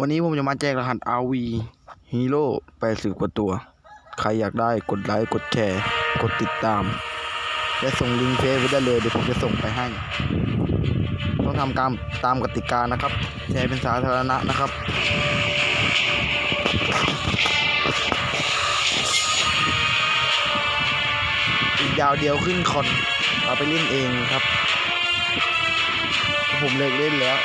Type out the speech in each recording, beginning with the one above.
วันนี้ผมจะมาแจกรหัส RV Hero 80 กว่าตัว ใครอยากได้กดไลค์กดแชร์ กดติดตาม และส่งลิงก์เฟซไว้ได้เลยเดี๋ยวผมจะส่งไปให้ ต้องทำตามตามกติกานะครับ แชร์เป็นสาธารณะนะครับอีกดาวเดียวขึ้นคอน เอาไปเล่นเองครับ ผมเลิกเล่นแล้ว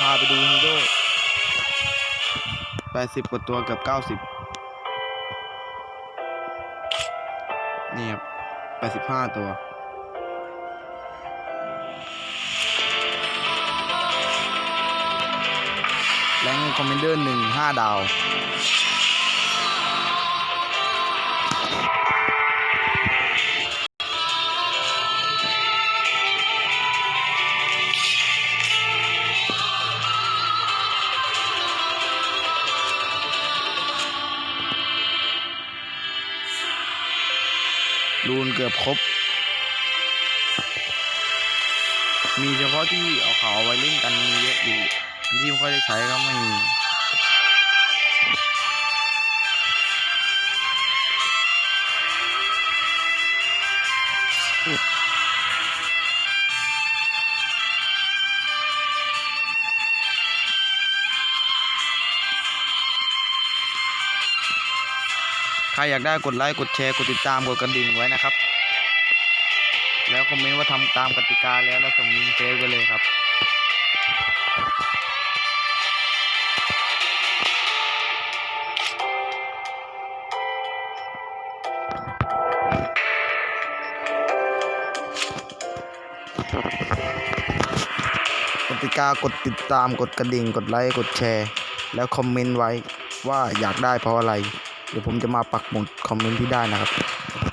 พาไปดูฮีโร่แปดสิบกว่าตัวเกือบเก้าสิบนี่ครับแปดสิบห้าตัวแรงคอมเมนเดอร์หนึ่งห้าดาว รูนเกือบครบ มีเฉพาะที่เอาเขาไว้เล่นกันมีเยอะอยู่ที่ไม่ค่อยได้ใช้ก็ไม่มี ใครอยากได้กดไลค์กดแชร์กดติดตามกดกระดิ่งไว้นะครับ แล้วคอมเมนต์ว่าทำตามกติกาแล้วแล้วส่งลิงก์เฟซไปเลยครับกติกากดติดตามกดกระดิ่ง กดไลค์ กดแชร์ แล้วคอมเมนต์ไว้ว่าอยากได้เพราะอะไร เดี๋ยวผมจะมาปักหมุดคอมเมนต์ที่ได้นะครับ